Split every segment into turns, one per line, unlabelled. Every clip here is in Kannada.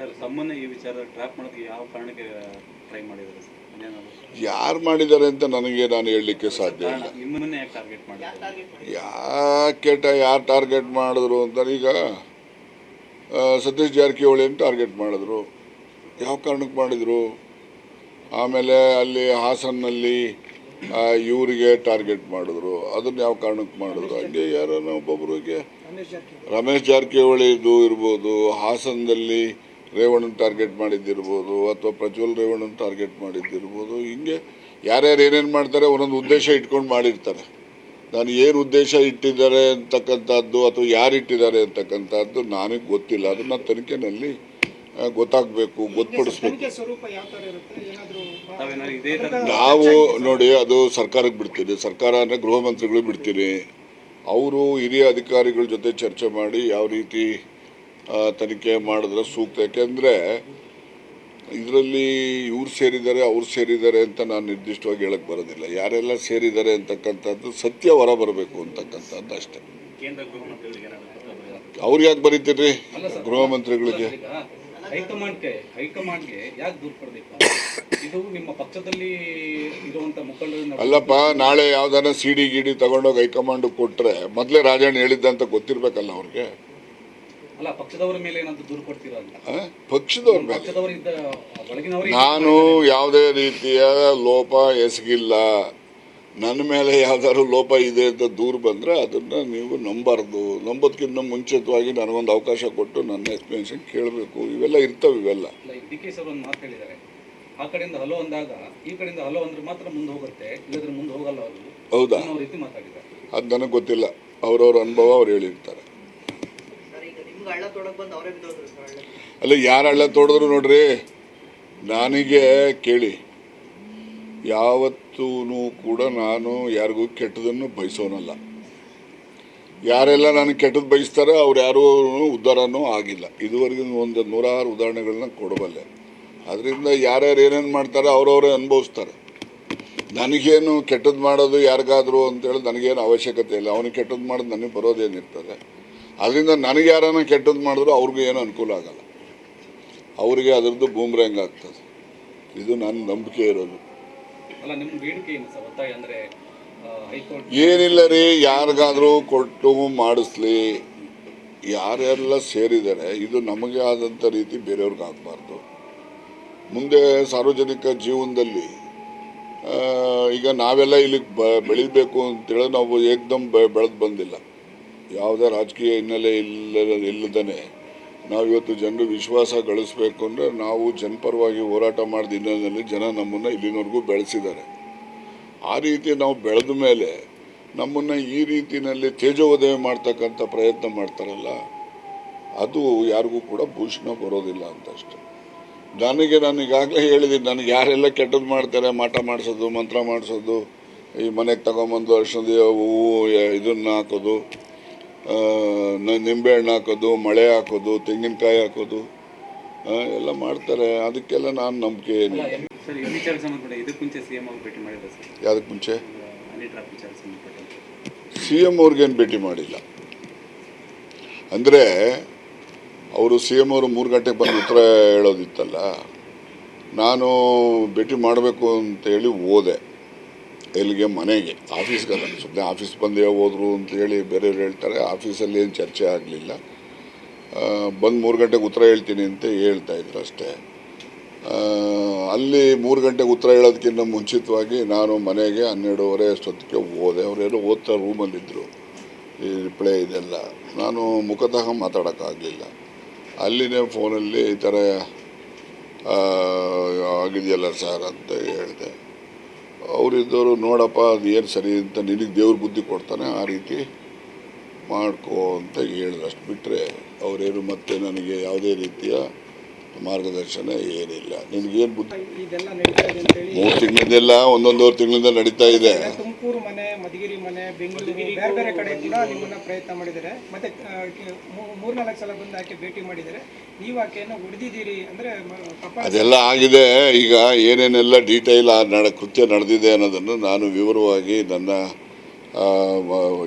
ಸರ್ ಈ ವಿಚಾರ ಟ್ರ್ಯಾಪ್ ಮಾಡೋದಕ್ಕೆ ಯಾವ ಕಾರಣಕ್ಕೆ ಟ್ರೈ ಮಾಡಿದ್ದಾರೆ ಸರ್?
ಯಾರು ಮಾಡಿದ್ದಾರೆ ಅಂತ ನನಗೆ ನಾನು ಹೇಳಲಿಕ್ಕೆ ಸಾಧ್ಯ ಇಲ್ಲ.
ಯಾಕೆಟ ನಿಮ್ಮನ್ನೇ ಯಾಕೆ ಟಾರ್ಗೆಟ್ ಮಾಡಿದ್ದಾರೆ?
ಯಾಕೆ ಯಾರು ಟಾರ್ಗೆಟ್ ಮಾಡಿದ್ರು ಅಂತ ಈಗ ಸತೀಶ್ ಸತೀಶ್ ಅಂತ ಟಾರ್ಗೆಟ್ ಮಾಡಿದ್ರು. ಯಾವ ಕಾರಣಕ್ಕೆ ಮಾಡಿದರು? ಆಮೇಲೆ ಅಲ್ಲಿ ಹಾಸನ್ನಲ್ಲಿ ಆ, ಇವರಿಗೆ ಟಾರ್ಗೆಟ್ ಮಾಡಿದ್ರು. ಅದನ್ನು ಯಾವ ಕಾರಣಕ್ಕೆ ಮಾಡಿದ್ರು? ಹಂಗೆ ಯಾರನ್ನ ಒಬ್ಬೊಬ್ಬರಿಗೆ ರಮೇಶ್ ಜಾರಕಿಹೊಳಿದು ಇರ್ಬೋದು. ಹಾಸನದಲ್ಲಿ ರೇವಣ್ಣನ ಟಾರ್ಗೆಟ್ ಮಾಡಿದ್ದಿರ್ಬೋದು ಅಥವಾ ಪ್ರಜ್ವಲ್ ರೇವಣ್ಣನ ಟಾರ್ಗೆಟ್ ಮಾಡಿದ್ದಿರ್ಬೋದು ಹಿಂಗೆ ಯಾರ್ಯಾರು ಏನೇನು ಮಾಡ್ತಾರೆ ಒಂದೊಂದು ಉದ್ದೇಶ ಇಟ್ಕೊಂಡು ಮಾಡಿರ್ತಾರೆ. ನಾನು ಏನು ಉದ್ದೇಶ ಇಟ್ಟಿದ್ದಾರೆ ಅಂತಕ್ಕಂಥದ್ದು ಅಥವಾ ಯಾರು ಇಟ್ಟಿದ್ದಾರೆ ಅಂತಕ್ಕಂಥದ್ದು ನನಗೆ ಗೊತ್ತಿಲ್ಲ. ಅದನ್ನು ತನಿಖೆನಲ್ಲಿ ಗೊತ್ತಾಗಬೇಕು ಗೊತ್ತುಪಡಿಸ್ಬೇಕು
ತನಿಖೆ ಸ್ವರೂಪ ಯಾವ ತರ ಇರುತ್ತೆ? ಏನಾದ್ರು
ತಾವೇನಾದ್ರು ಇದೇ ತರ
ನಾವು ನೋಡಿ ಅದು ಸರ್ಕಾರಕ್ಕೆ ಬಿಡ್ತೀರಿ ಸರ್ಕಾರ ಅಂದರೆ ಗೃಹ ಮಂತ್ರಿಗಳು ಬಿಡ್ತೀನಿ. ಅವರು ಹಿರಿಯ ಅಧಿಕಾರಿಗಳ ಜೊತೆ ಚರ್ಚೆ ಮಾಡಿ ಯಾವ ರೀತಿ ತನಿಖೆ ಮಾಡಿದ್ರೆ ಸೂಕ್ತ. ಯಾಕೆಂದರೆ ಇದರಲ್ಲಿ ಇವ್ರು ಸೇರಿದ್ದಾರೆ ಅವ್ರು ಸೇರಿದ್ದಾರೆ ಅಂತ ನಾನು ನಿರ್ದಿಷ್ಟವಾಗಿ ಹೇಳಕ್ಕೆ ಬರೋದಿಲ್ಲ. ಯಾರೆಲ್ಲ ಸೇರಿದ್ದಾರೆ ಅಂತಕ್ಕಂಥದ್ದು ಸತ್ಯ ಹೊರ ಬರಬೇಕು ಅಂತಕ್ಕಂಥದ್ದು ಅಷ್ಟೇ? ಅವ್ರಿಗೆ ಯಾಕೆ ಬರೀತೀರಿ ಗೃಹ ಮಂತ್ರಿಗಳಿಗೆ.
ಈಗ ಹೈಕಮಾಂಡ್ಗೆ ಹೈಕಮಾಂಡ್ಗೆ ಯಾಕೆ ದೂರ ಕೊಡಬೇಕು? ಇದು ನಿಮ್ಮ ಪಕ್ಷದಲ್ಲಿ ಇರುವಂತ ಮುಖಂಡರನ್ನ
ಅಲ್ಲಪ್ಪ ನಾಳೆ ಯಾವ್ದಾರ ಸಿಡಿ ಗಿಡಿ ತಗೊಂಡೋಗಿ ಹೈಕಮಾಂಡ್ ಕೊಟ್ರೆ ಮೊದಲೇ ರಾಜಣ್ಣ ಹೇಳಿದ್ದ ಅಂತ ಗೊತ್ತಿರ್ಬೇಕಲ್ಲ ಅವ್ರಿಗೆ.
ಅಲ್ಲ ಪಕ್ಷದವರ ಮೇಲೆ ಏನಾದ್ರು ದೂರ ಕೊಡ್ತೀರಾ?
ಪಕ್ಷದವ್ರ ಮೇಲೆ. ನಾನು ಯಾವುದೇ ರೀತಿಯ ಲೋಪ ಎಸಗಿಲ್ಲ. ನನ್ನ ಮೇಲೆ ಯಾವ್ದಾದ್ರು ಲೋಪ ಇದೆ ಅಂತ ದೂರು ಬಂದರೆ ಅದನ್ನು ನೀವು ನಂಬಾರ್ದು. ನಂಬೋದಕ್ಕಿಂತ ಮುಂಚಿತವಾಗಿ ನನಗೊಂದು ಅವಕಾಶ ಕೊಟ್ಟು ನನ್ನ ಎಕ್ಸ್ಪ್ಲನೇಷನ್ ಕೇಳಬೇಕು. ಇವೆಲ್ಲ ಇರ್ತವೆ ಇವೆಲ್ಲ.
ಡಿ ಕೆ ಸರ್ ಒಂದು ಮಾತು ಹೇಳಿದ್ದಾರೆ. ಆ ಕಡೆಯಿಂದ ಹಲೋ ಅಂದಾಗ ಈ ಕಡೆಯಿಂದ ಹಲೋ ಅಂದ್ರೆ ಮಾತ್ರ ಮುಂದೆ ಹೋಗುತ್ತೆ ಇಲ್ಲದ್ರೆ ಮುಂದೆ ಹೋಗಲ್ಲ ಅವರು
ಹೌದಾ?
ರೀತಿ ಮಾತಾಡಿದ್ದಾರೆ.
ಅದು ನನಗೆ ಗೊತ್ತಿಲ್ಲ. ಅವ್ರವ್ರ ಅನುಭವ ಅವ್ರು ಹೇಳಿರ್ತಾರೆ
ಸರ್ ಈಗ ನಿಮ್ಗೆ ಹಳ್ಳ ತೊಡಕ್ ಬಂದು ಅವರೇ ಬಿದ್ದೋದ್ರು ಸರ್ ಹಳ್ಳ
ಅಲ್ಲ, ಯಾರು ಹಳ್ಳ ತೋಡಿದ್ರು ನೋಡ್ರಿ, ನನಗೆ ಕೇಳಿ. ಯಾವತ್ತೂ ಕೂಡ ನಾನು ಯಾರಿಗೂ ಕೆಟ್ಟದನ್ನು ಬಯಸೋನಲ್ಲ. ಯಾರೆಲ್ಲ ನನಗೆ ಕೆಟ್ಟದ್ದು ಬಯಸ್ತಾರೆ ಅವ್ರು ಯಾರೂ ಉದ್ಧಾರನೂ ಆಗಿಲ್ಲ. ಇದುವರೆಗೂ ಒಂದು ನೂರಾರು ಉದಾಹರಣೆಗಳನ್ನ ಕೊಡಬಲ್ಲೆ. ಅದರಿಂದ ಯಾರ್ಯಾರು ಏನೇನು ಮಾಡ್ತಾರೆ ಅವರವರೇ ಅನುಭವಿಸ್ತಾರೆ. ನನಗೇನು ಕೆಟ್ಟದ್ದು ಮಾಡೋದು ಯಾರಿಗಾದ್ರು ಅಂತೇಳಿ ನನಗೇನು ಅವಶ್ಯಕತೆ ಇಲ್ಲ. ಅವನಿಗೆ ಕೆಟ್ಟದ್ದು ಮಾಡೋದು ನನಗೆ ಬರೋದೇನಿರ್ತದೆ. ಅದರಿಂದ ನನಗೆ ಯಾರನ್ನ ಕೆಟ್ಟದ್ದು ಮಾಡಿದ್ರು ಅವ್ರಿಗೂ ಏನೂ ಅನುಕೂಲ ಆಗಲ್ಲ. ಅವರಿಗೆ ಅದರದ್ದು ಬೂಮ್ರಂಗ್ ಆಗ್ತದೆ. ಇದು ನನ್ನ ನಂಬಿಕೆ ಇರೋದು. ಏನಿಲ್ಲ ರೀ ಯಾರಿಗಾದರೂ ಕೊಟ್ಟು ಮಾಡಿಸ್ಲಿ. ಯಾರೆಲ್ಲ ಸೇರಿದ್ದಾರೆ ಇದು ನಮಗೆ ಆದಂಥ ರೀತಿ ಬೇರೆಯವ್ರಿಗೆ ಆಗಬಾರ್ದು. ಮುಂದೆ ಸಾರ್ವಜನಿಕ ಜೀವನದಲ್ಲಿ ಈಗ ನಾವೆಲ್ಲ ಇಲ್ಲಿಗೆ ಬ ಬೆಳಿಬೇಕು ಅಂತೇಳಿ ನಾವು ಏಕ್ದಮ್ ಬೆಳೆದು ಬಂದಿಲ್ಲ. ಯಾವುದೇ ರಾಜಕೀಯ ಹಿನ್ನೆಲೆ ಇಲ್ಲ ಇಲ್ಲದೇ ನಾವು ಇವತ್ತು ಜನರು ವಿಶ್ವಾಸ ಗಳಿಸ್ಬೇಕು ಅಂದರೆ ನಾವು ಜನಪರವಾಗಿ ಹೋರಾಟ ಮಾಡಿದ ಹಿನ್ನೆಲೆಯಲ್ಲಿ ಜನ ನಮ್ಮನ್ನು ಇಲ್ಲಿನವರೆಗೂ ಬೆಳೆಸಿದ್ದಾರೆ. ಆ ರೀತಿ ನಾವು ಬೆಳೆದ ಮೇಲೆ ನಮ್ಮನ್ನು ಈ ರೀತಿಯಲ್ಲಿ ತೇಜೋದಯ ಮಾಡ್ತಕ್ಕಂಥ ಪ್ರಯತ್ನ ಮಾಡ್ತಾರಲ್ಲ, ಅದು ಯಾರಿಗೂ ಕೂಡ ಭೂಷಣ ಬರೋದಿಲ್ಲ ಅಂತಷ್ಟೆ. ನನಗೆ ನಾನು ಈಗಾಗಲೇ ಹೇಳಿದ್ದೀನಿ, ನನಗೆ ಯಾರೆಲ್ಲ ಕೆಟ್ಟದ್ದು ಮಾಡ್ತಾರೆ, ಮಾಟ ಮಾಡಿಸೋದು, ಮಂತ್ರ ಮಾಡಿಸೋದು, ಈ ಮನೆಗೆ ತಗೊಂಬಂದು ಅರ್ಶನದ ಹೂವು, ಇದನ್ನು ಹಾಕೋದು ನಿಂಬೆಹಣ್ಣು ಹಾಕೋದು ಮಳೆ ಹಾಕೋದು ತೆಂಗಿನಕಾಯಿ ಹಾಕೋದು ಎಲ್ಲ ಮಾಡ್ತಾರೆ. ಅದಕ್ಕೆಲ್ಲ ನಾನು ನಂಬಿಕೆ ಏನಿಲ್ಲ. ಯಾವುದಕ್ಕೆ ಮುಂಚೆ? ಸಿ ಎಂ ಅವ್ರಿಗೇನು ಭೇಟಿ ಮಾಡಿಲ್ಲ. ಅಂದರೆ ಅವರು ಸಿ ಎಂ ಅವರು ಮೂರು ಗಂಟೆಗೆ ಬಂದು ಉತ್ತರ ಹೇಳೋದಿತ್ತಲ್ಲ ನಾನು ಭೇಟಿ ಮಾಡಬೇಕು ಅಂತೇಳಿ ಹೋದೆ. ಎಲ್ಲಿಗೆ? ಮನೆಗೆ. ಆಫೀಸ್ಗಲ್ಲ. ಸುಮ್ಮನೆ ಆಫೀಸ್ ಬಂದೇ ಹೋದ್ರು ಅಂತೇಳಿ ಬೇರೆಯವ್ರು ಹೇಳ್ತಾರೆ. ಆಫೀಸಲ್ಲಿ ಏನು ಚರ್ಚೆ ಆಗಲಿಲ್ಲ. ಬಂದು ಮೂರು ಗಂಟೆಗೆ ಉತ್ತರ ಹೇಳ್ತೀನಿ ಅಂತ ಹೇಳ್ತಾ ಇದ್ರು ಅಷ್ಟೇ. ಅಲ್ಲಿ ಮೂರು ಗಂಟೆಗೆ ಉತ್ತರ ಹೇಳೋದಕ್ಕಿಂತ ಮುಂಚಿತವಾಗಿ ನಾನು ಮನೆಗೆ ಹನ್ನೆರಡೂವರೆ ಅಷ್ಟೊತ್ತಿಗೆ ಹೋದೆ. ಅವರೇನು ಓದ್ತಾ ರೂಮಲ್ಲಿದ್ದರು ಈ ರಿಪ್ಲೈ ಇದೆಲ್ಲ. ನಾನು ಮುಖತಃ ಮಾತಾಡೋಕ್ಕಾಗಲಿಲ್ಲ. ಅಲ್ಲಿನೇ ಫೋನಲ್ಲಿ ಈ ಥರ ಆಗಿದೆಯಲ್ಲ ಸರ್ ಅಂತ ಹೇಳಿದೆ. ಅವರಿದ್ದವರು, ನೋಡಪ್ಪ, ಅದು ಏನು ಸರಿ ಅಂತ ನಿನಗೆ ದೇವ್ರ ಬುದ್ಧಿ ಕೊಡ್ತಾನೆ, ಆ ರೀತಿ ಮಾಡ್ಕೋ ಅಂತ ಹೇಳಿದ್ರು. ಅಷ್ಟು ಬಿಟ್ಟರೆ ಅವರೇನು ಮತ್ತೆ ನನಗೆ ಯಾವುದೇ ರೀತಿಯ ಮಾರ್ಗದರ್ಶನ ಏನಿಲ್ಲ. ನಿನಗೇನು ಬುದ್ಧಿ?
ಇದೆಲ್ಲ ನಡೀತಾ ಇದೆ ಅಂತೇಳಿ
ಮೂರು ತಿಂಗಳಿಂದೆಲ್ಲ ಒಂದೊಂದೂವರೆ ತಿಂಗಳಿಂದ ನಡೀತಾ ಇದೆ.
ತುಮಕೂರು ಮನೆ ಮಧುಗಿರಿ ಮನೆ ಬೆಂಗಳೂರು ಬೇರೆ ಬೇರೆ ಕಡೆ ಕೂಡ ನಿಮ್ಮನ್ನ ಪ್ರಯತ್ನ ಮಾಡಿದ್ದಾರೆ. ಮತ್ತೆ ಮೂರ್ನಾಲ್ಕು ಸಲ ಬಂದು ಆಕೆ ಭೇಟಿ ಮಾಡಿದ್ದಾರೆ. ನೀವು ಆಕೆಯನ್ನು ಹೊಡೆದಿದ್ದೀರಿ ಅಂದ್ರೆ
ಅದೆಲ್ಲ ಆಗಿದೆ. ಈಗ ಏನೇನೆಲ್ಲ ಡೀಟೇಲ್ ಆ ನಡ ಕೃತ್ಯ ನಡೆದಿದೆ ಅನ್ನೋದನ್ನು ನಾನು ವಿವರವಾಗಿ ನನ್ನ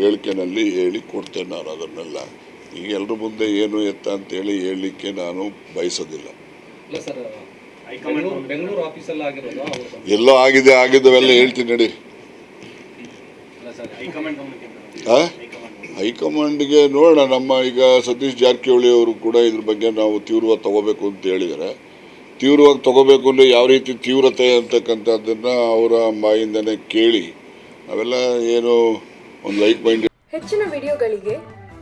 ಹೇಳಿಕೆನಲ್ಲಿ ಹೇಳಿ ಕೊಡ್ತೇನೆ ನಾನು ಅದನ್ನೆಲ್ಲ. ಈಗ ಎಲ್ಲರ ಮುಂದೆ ಏನು ಎತ್ತ ಅಂತೇಳಿ ಹೇಳಲಿಕ್ಕೆ ನಾನು ಬಯಸೋದಿಲ್ಲ. ಎಲ್ಲೋ ಆಗಿದೆ ಆಗಿದ್ದವೆಲ್ಲ ಹೇಳ್ತೀನಿ ನೋಡಿ? ಹೈಕಮಾಂಡ್ಗೆ ನೋಡೋಣ ನಮ್ಮ ಈಗ ಸತೀಶ್ ಜಾರಕಿಹೊಳಿ ಅವರು ಕೂಡ ಇದ್ರ ಬಗ್ಗೆ ನಾವು ತೀವ್ರವಾಗಿ ತಗೋಬೇಕು ಅಂತ ಹೇಳಿದರೆ ತೀವ್ರವಾಗಿ ತಗೋಬೇಕು ಅಂದರೆ ಯಾವ ರೀತಿ ತೀವ್ರತೆ ಅಂತಕ್ಕಂಥದ್ದನ್ನು ಅವರ ಬಾಯಿಂದನೇ ಕೇಳಿ ಅವೆಲ್ಲ ಏನು ಒಂದು ಲೈಕ್ ಮೈಂಡ್
ಹೆಚ್ಚಿನ ವಿಡಿಯೋಗಳಿಗೆ